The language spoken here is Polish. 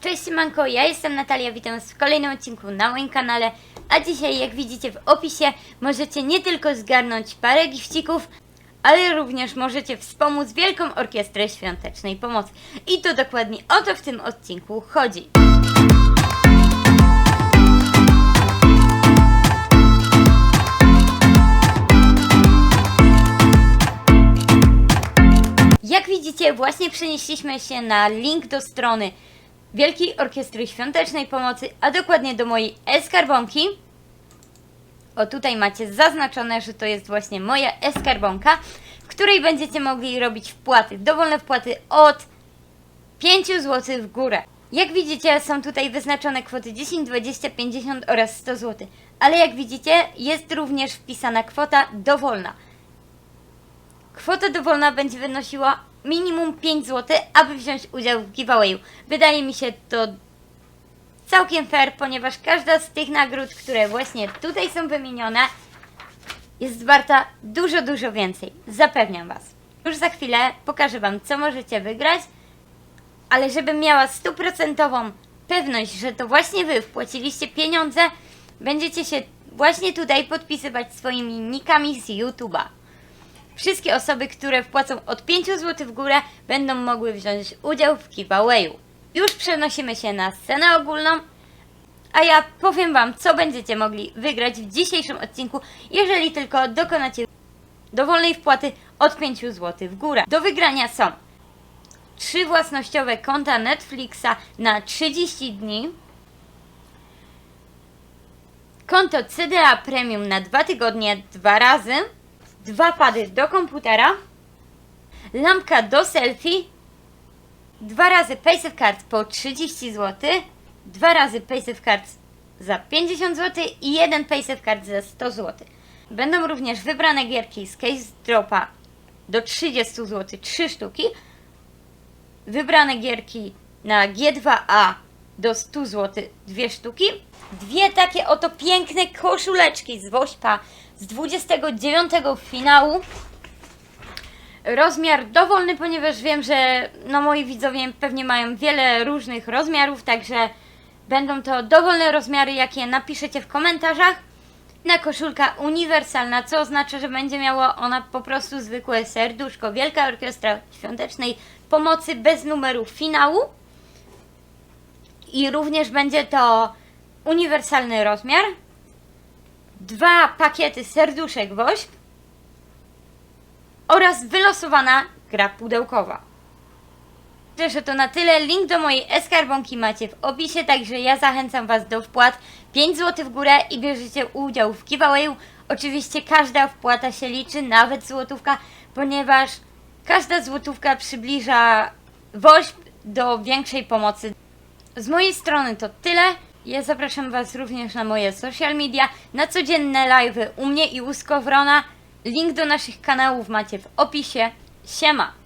Cześć Manko, ja jestem Natalia, witam Was w kolejnym odcinku na moim kanale. A dzisiaj, jak widzicie w opisie, możecie nie tylko zgarnąć parę gifcików, ale również możecie wspomóc Wielką Orkiestrę Świątecznej Pomocy. I to dokładnie o to w tym odcinku chodzi. Jak widzicie, właśnie przenieśliśmy się na link do strony Wielkiej Orkiestry Świątecznej Pomocy, a dokładnie do mojej e-skarbonki. O, tutaj macie zaznaczone, że to jest właśnie moja e-skarbonka, w której będziecie mogli robić wpłaty, dowolne wpłaty od 5 zł w górę. Jak widzicie, są tutaj wyznaczone kwoty 10, 20, 50 oraz 100 zł. Ale jak widzicie, jest również wpisana kwota dowolna. Kwota dowolna będzie wynosiła minimum 5 zł, aby wziąć udział w giveawayu. Wydaje mi się to całkiem fair, ponieważ każda z tych nagród, które właśnie tutaj są wymienione, jest warta dużo, dużo więcej. Zapewniam Was. Już za chwilę pokażę Wam, co możecie wygrać, ale żebym miała stuprocentową pewność, że to właśnie Wy wpłaciliście pieniądze, będziecie się właśnie tutaj podpisywać swoimi nikami z YouTube'a. Wszystkie osoby, które wpłacą od 5 zł w górę, będą mogły wziąć udział w giveawayu. Już przenosimy się na scenę ogólną, a ja powiem Wam, co będziecie mogli wygrać w dzisiejszym odcinku, jeżeli tylko dokonacie dowolnej wpłaty od 5 zł w górę. Do wygrania są trzy własnościowe konta Netflixa na 30 dni, konto CDA Premium na 2 tygodnie dwa razy, dwa pady do komputera, lampka do selfie, dwa razy Paysafe Cards po 30 zł, dwa razy Paysafe Cards za 50 zł i jeden Paysafe Card za 100 zł. Będą również wybrane gierki z Case Dropa do 30 zł 3 sztuki, wybrane gierki na G2A do 100 zł dwie sztuki. Dwie takie oto piękne koszuleczki z Wośpa z 29 finału. Rozmiar dowolny, ponieważ wiem, że no moi widzowie pewnie mają wiele różnych rozmiarów, także będą to dowolne rozmiary, jakie napiszecie w komentarzach. Na koszulka uniwersalna, co oznacza, że będzie miała ona po prostu zwykłe serduszko. Wielka Orkiestra Świątecznej Pomocy bez numeru finału. I również będzie to uniwersalny rozmiar. Dwa pakiety serduszek wośp oraz wylosowana gra pudełkowa. Że to na tyle. Link do mojej e-skarbonki macie w opisie, także ja zachęcam Was do wpłat 5 zł w górę i bierzecie udział w giveawayu. Oczywiście każda wpłata się liczy, nawet złotówka, ponieważ każda złotówka przybliża WOŚP do większej pomocy. Z mojej strony to tyle. Ja zapraszam Was również na moje social media, na codzienne live'y u mnie i u Skowrona. Link do naszych kanałów macie w opisie. Siema!